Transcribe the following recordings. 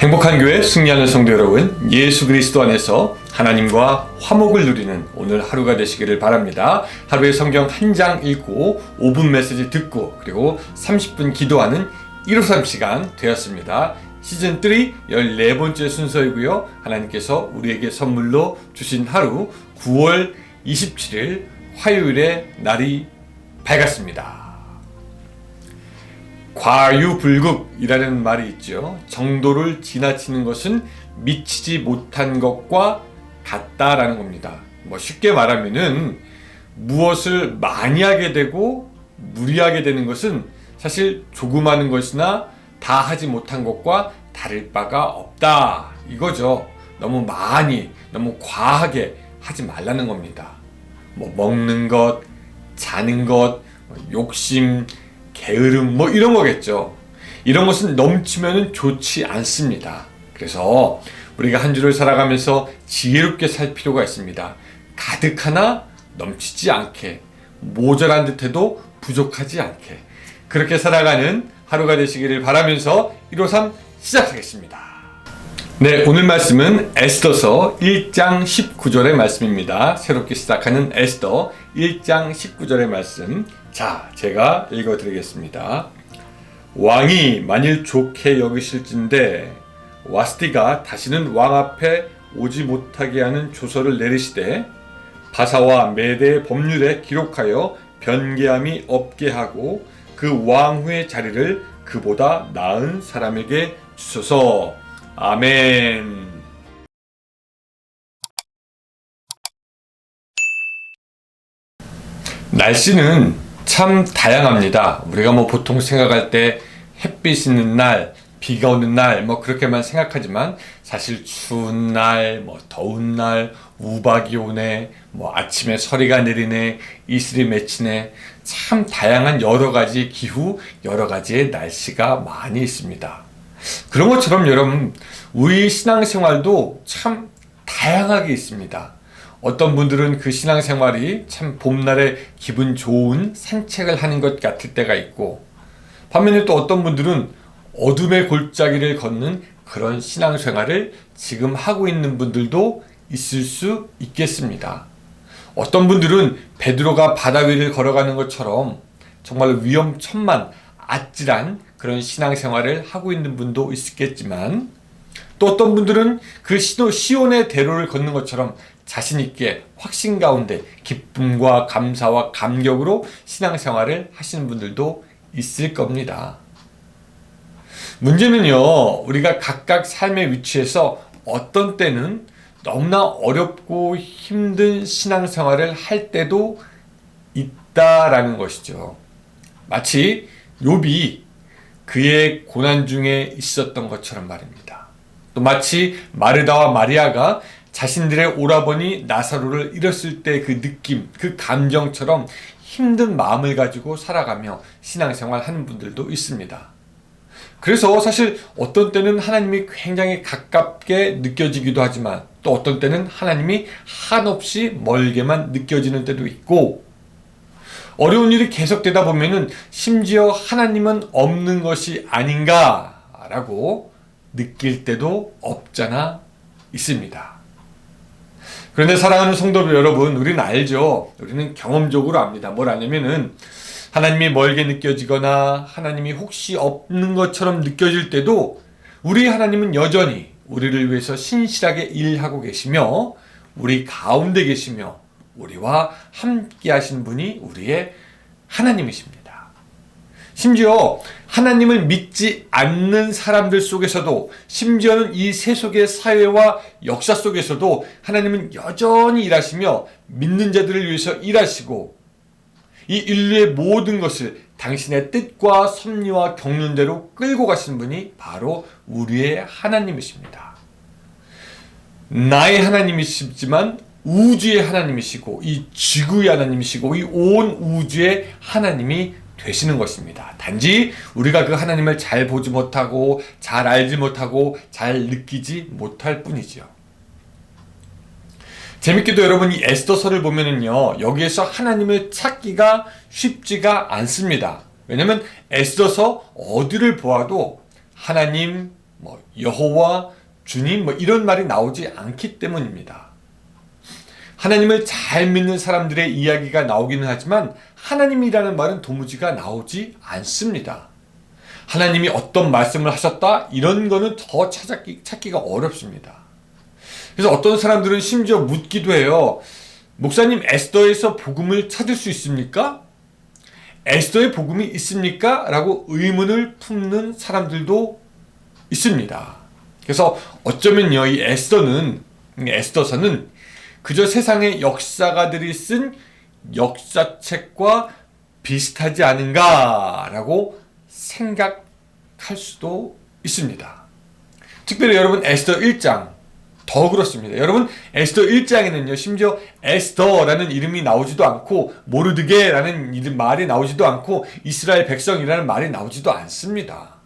행복한 교회 승리하는 성도 여러분, 예수 그리스도 안에서 하나님과 화목을 누리는 오늘 하루가 되시기를 바랍니다. 하루에 성경 한 장 읽고 5분 메시지 듣고 그리고 30분 기도하는 153 시간 되었습니다. 시즌 3 14번째 순서이고요. 하나님께서 우리에게 선물로 주신 하루 9월 27일 화요일의 날이 밝았습니다. 과유불급이라는 말이 있죠. 정도를 지나치는 것은 미치지 못한 것과 같다라는 겁니다. 뭐 쉽게 말하면은 무엇을 많이 하게 되고 무리하게 되는 것은 사실 조금 하는 것이나 다 하지 못한 것과 다를 바가 없다. 이거죠. 너무 많이, 너무 과하게 하지 말라는 겁니다. 뭐 먹는 것, 자는 것, 뭐 욕심, 게으름 뭐 이런 거겠죠. 이런 것은 넘치면 좋지 않습니다. 그래서 우리가 한 주를 살아가면서 지혜롭게 살 필요가 있습니다. 가득하나 넘치지 않게 모자란 듯해도 부족하지 않게 그렇게 살아가는 하루가 되시기를 바라면서 153 시작하겠습니다. 네, 오늘 말씀은 에스더서 1장 19절의 말씀입니다. 새롭게 시작하는 에스더 1장 19절의 말씀. 자, 제가 읽어 드리겠습니다. 왕이 만일 좋게 여기실진데 와스티가 다시는 왕 앞에 오지 못하게 하는 조서를 내리시되 바사와 메대의 법률에 기록하여 변개함이 없게 하고 그 왕후의 자리를 그보다 나은 사람에게 주소서. 아멘. 날씨는 참 다양합니다. 우리가 뭐 보통 생각할 때 햇빛 있는 날, 비가 오는 날, 뭐 그렇게만 생각하지만 사실 추운 날, 뭐 더운 날, 우박이 오네, 뭐 아침에 서리가 내리네, 이슬이 맺히네, 참 다양한 여러 가지 기후, 여러 가지의 날씨가 많이 있습니다. 그런 것처럼 여러분, 우리 신앙생활도 참 다양하게 있습니다. 어떤 분들은 그 신앙생활이 참 봄날에 기분 좋은 산책을 하는 것 같을 때가 있고, 반면에 또 어떤 분들은 어둠의 골짜기를 걷는 그런 신앙생활을 지금 하고 있는 분들도 있을 수 있겠습니다. 어떤 분들은 베드로가 바다 위를 걸어가는 것처럼 정말 위험천만 아찔한 그런 신앙생활을 하고 있는 분도 있겠지만 또 어떤 분들은 그 시온의 대로를 걷는 것처럼 자신 있게 확신 가운데 기쁨과 감사와 감격으로 신앙생활을 하시는 분들도 있을 겁니다. 문제는요, 우리가 각각 삶의 위치에서 어떤 때는 너무나 어렵고 힘든 신앙생활을 할 때도 있다라는 것이죠. 마치 욥이 그의 고난 중에 있었던 것처럼 말입니다. 또 마치 마르다와 마리아가 자신들의 오라버니 나사로를 잃었을 때 그 느낌, 그 감정처럼 힘든 마음을 가지고 살아가며 신앙생활 하는 분들도 있습니다. 그래서 사실 어떤 때는 하나님이 굉장히 가깝게 느껴지기도 하지만 또 어떤 때는 하나님이 한없이 멀게만 느껴지는 때도 있고 어려운 일이 계속되다 보면은 심지어 하나님은 없는 것이 아닌가라고 느낄 때도 없잖아 있습니다. 그런데 사랑하는 성도 여러분, 우리는 알죠. 우리는 경험적으로 압니다. 뭘 아냐면은 하나님이 멀게 느껴지거나 하나님이 혹시 없는 것처럼 느껴질 때도 우리 하나님은 여전히 우리를 위해서 신실하게 일하고 계시며 우리 가운데 계시며 우리와 함께 하신 분이 우리의 하나님이십니다. 심지어 하나님을 믿지 않는 사람들 속에서도 심지어는 이 세속의 사회와 역사 속에서도 하나님은 여전히 일하시며 믿는 자들을 위해서 일하시고 이 인류의 모든 것을 당신의 뜻과 섭리와 경륜대로 끌고 가신 분이 바로 우리의 하나님이십니다. 나의 하나님이시지만 우주의 하나님이시고 이 지구의 하나님이시고 이 온 우주의 하나님이 되시는 것입니다. 단지 우리가 그 하나님을 잘 보지 못하고 잘 알지 못하고 잘 느끼지 못할 뿐이죠. 재밌게도 여러분 이 에스더서를 보면은요 여기에서 하나님을 찾기가 쉽지가 않습니다. 왜냐면 에스더서 어디를 보아도 하나님 뭐 여호와, 주님 뭐 이런 말이 나오지 않기 때문입니다. 하나님을 잘 믿는 사람들의 이야기가 나오기는 하지만 하나님이라는 말은 도무지가 나오지 않습니다. 하나님이 어떤 말씀을 하셨다 이런 거는 더 찾기, 찾기가 어렵습니다. 그래서 어떤 사람들은 심지어 묻기도 해요. 목사님 에스더에서 복음을 찾을 수 있습니까? 에스더의 복음이 있습니까? 라고 의문을 품는 사람들도 있습니다. 그래서 어쩌면요, 이 에스더는, 에스더서는 그저 세상의 역사가들이 쓴 역사책과 비슷하지 않은가라고 생각할 수도 있습니다. 특별히 여러분 에스더 1장 더 그렇습니다. 여러분 에스더 1장에는요 심지어 에스더라는 이름이 나오지도 않고 모르드게라는 이름 말이 나오지도 않고 이스라엘 백성이라는 말이 나오지도 않습니다.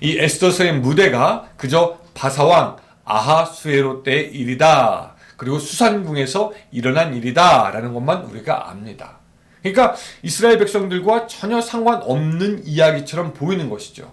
이 에스더서의 무대가 그저 바사왕 아하수에로 때의 일이다. 그리고 수산궁에서 일어난 일이다라는 것만 우리가 압니다. 그러니까 이스라엘 백성들과 전혀 상관없는 이야기처럼 보이는 것이죠.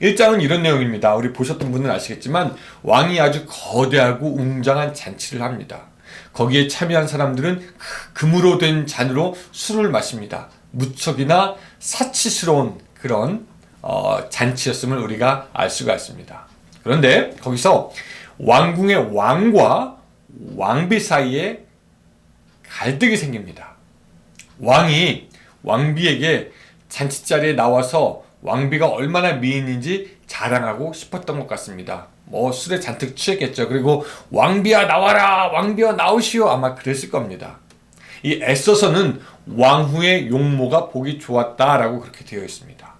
1장은 이런 내용입니다. 우리 보셨던 분은 아시겠지만 왕이 아주 거대하고 웅장한 잔치를 합니다. 거기에 참여한 사람들은 금으로 된 잔으로 술을 마십니다. 무척이나 사치스러운 그런 어, 잔치였음을 우리가 알 수가 있습니다. 그런데 거기서 왕궁의 왕과 왕비 사이에 갈등이 생깁니다. 왕이 왕비에게 잔치자리에 나와서 왕비가 얼마나 미인인지 자랑하고 싶었던 것 같습니다. 뭐 술에 잔뜩 취했겠죠. 그리고 왕비야 나와라, 왕비야 나오시오 아마 그랬을 겁니다. 이 애써서는 왕후의 용모가 보기 좋았다라고 그렇게 되어 있습니다.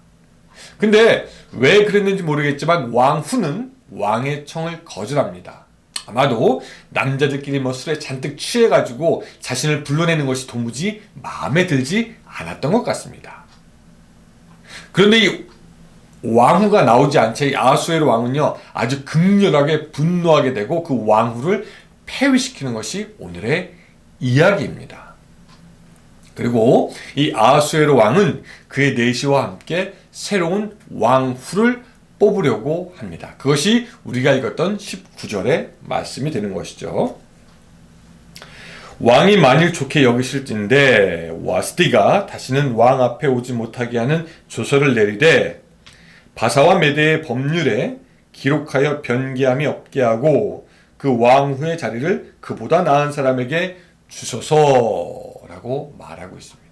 근데 왜 그랬는지 모르겠지만 왕후는 왕의 청을 거절합니다. 아마도 남자들끼리 뭐 술에 잔뜩 취해가지고 자신을 불러내는 것이 도무지 마음에 들지 않았던 것 같습니다. 그런데 이 왕후가 나오지 않자 이 아수에르 왕은요 아주 극렬하게 분노하게 되고 그 왕후를 폐위시키는 것이 오늘의 이야기입니다. 그리고 이 아수에르 왕은 그의 내시와 함께 새로운 왕후를 뽑으려고 합니다. 그것이 우리가 읽었던 19절의 말씀이 되는 것이죠. 왕이 만일 좋게 여기실진데 와스티가 다시는 왕 앞에 오지 못하게 하는 조서를 내리되 바사와 메대의 법률에 기록하여 변기함이 없게 하고 그 왕후의 자리를 그보다 나은 사람에게 주소서라고 말하고 있습니다.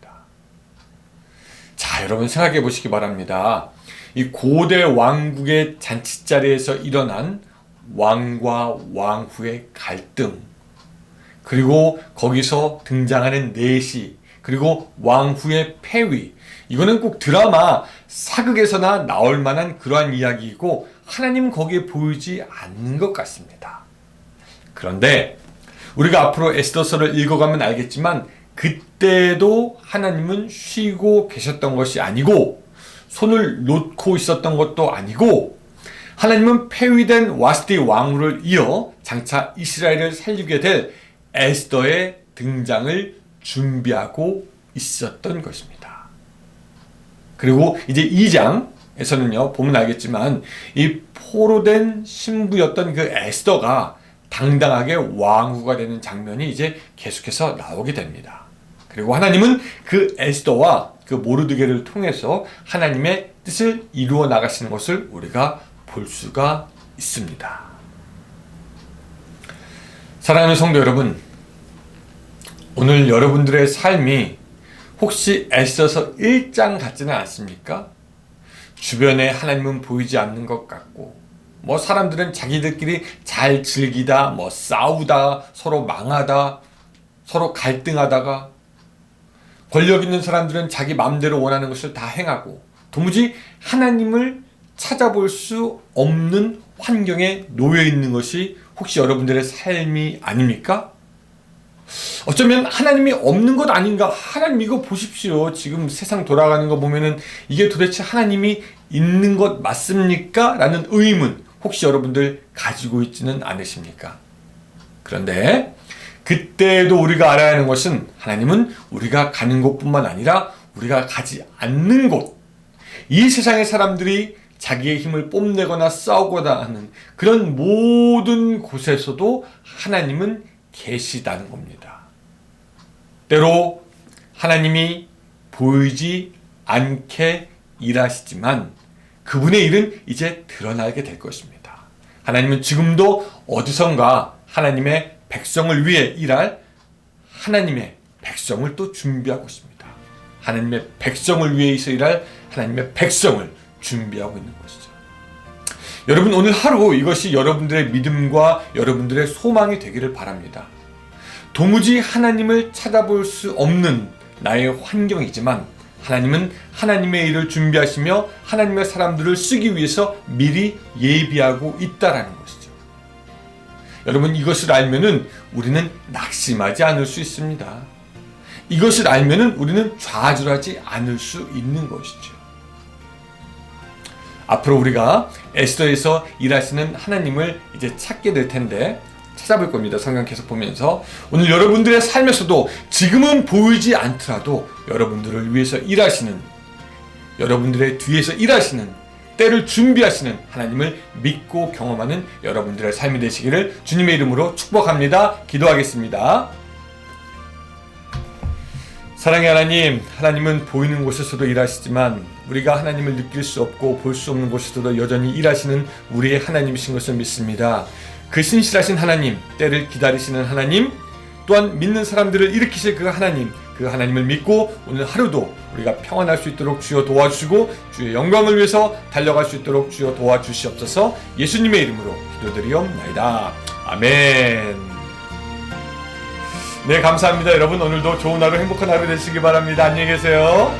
자, 여러분 생각해 보시기 바랍니다. 이 고대 왕국의 잔치자리에서 일어난 왕과 왕후의 갈등, 그리고 거기서 등장하는 내시, 그리고 왕후의 폐위. 이거는 꼭 드라마 사극에서나 나올 만한 그러한 이야기이고 하나님 거기에 보이지 않는 것 같습니다. 그런데 우리가 앞으로 에스더서를 읽어가면 알겠지만 그때도 하나님은 쉬고 계셨던 것이 아니고 손을 놓고 있었던 것도 아니고 하나님은 폐위된 와스티 왕후를 이어 장차 이스라엘을 살리게 될 에스더의 등장을 준비하고 있었던 것입니다. 그리고 이제 2장에서는요, 보면 알겠지만, 이 포로된 신부였던 그 에스더가 당당하게 왕후가 되는 장면이 이제 계속해서 나오게 됩니다. 그리고 하나님은 그 에스더와 그 모르드게를 통해서 하나님의 뜻을 이루어 나가시는 것을 우리가 볼 수가 있습니다. 사랑하는 성도 여러분, 오늘 여러분들의 삶이 혹시 애써서 1장 같지는 않습니까? 주변에 하나님은 보이지 않는 것 같고, 뭐 사람들은 자기들끼리 잘 즐기다, 뭐 싸우다, 서로 망하다, 서로 갈등하다가, 권력 있는 사람들은 자기 마음대로 원하는 것을 다 행하고, 도무지 하나님을 찾아볼 수 없는 환경에 놓여 있는 것이 혹시 여러분들의 삶이 아닙니까? 어쩌면 하나님이 없는 것 아닌가? 하나님 이거 보십시오. 지금 세상 돌아가는 거 보면은 이게 도대체 하나님이 있는 것 맞습니까? 라는 의문 혹시 여러분들 가지고 있지는 않으십니까? 그런데 그때도 우리가 알아야 하는 것은 하나님은 우리가 가는 곳뿐만 아니라 우리가 가지 않는 곳, 이 세상의 사람들이 자기의 힘을 뽐내거나 싸우거나 하는 그런 모든 곳에서도 하나님은 계시다는 겁니다. 때로 하나님이 보이지 않게 일하시지만 그분의 일은 이제 드러나게 될 것입니다. 하나님은 지금도 어디선가 하나님의 백성을 위해 일할 하나님의 백성을 또 준비하고 있습니다. 하나님의 백성을 위해서 일할 하나님의 백성을 준비하고 있는 것이죠. 여러분 오늘 하루 이것이 여러분들의 믿음과 여러분들의 소망이 되기를 바랍니다. 도무지 하나님을 찾아볼 수 없는 나의 환경이지만 하나님은 하나님의 일을 준비하시며 하나님의 사람들을 쓰기 위해서 미리 예비하고 있다라는 것이죠. 여러분 이것을 알면은 우리는 낙심하지 않을 수 있습니다. 이것을 알면은 우리는 좌절하지 않을 수 있는 것이죠. 앞으로 우리가 에스더에서 일하시는 하나님을 이제 찾게 될 텐데 찾아볼 겁니다. 성경 계속 보면서 오늘 여러분들의 삶에서도 지금은 보이지 않더라도 여러분들을 위해서 일하시는 여러분들의 뒤에서 일하시는 때를 준비하시는 하나님을 믿고 경험하는 여러분들의 삶이 되시기를 주님의 이름으로 축복합니다. 기도하겠습니다. 사랑의 하나님, 하나님은 보이는 곳에서도 일하시지만 우리가 하나님을 느낄 수 없고 볼 수 없는 곳에서도 여전히 일하시는 우리의 하나님이신 것을 믿습니다. 그 신실하신 하나님, 때를 기다리시는 하나님, 또한 믿는 사람들을 일으키실 그 하나님, 그 하나님을 믿고 오늘 하루도 우리가 평안할 수 있도록 주여 도와주시고 주의 영광을 위해서 달려갈 수 있도록 주여 도와주시옵소서 예수님의 이름으로 기도드리옵나이다. 아멘. 네, 감사합니다. 여러분, 오늘도 좋은 하루, 행복한 하루 되시기 바랍니다. 안녕히 계세요.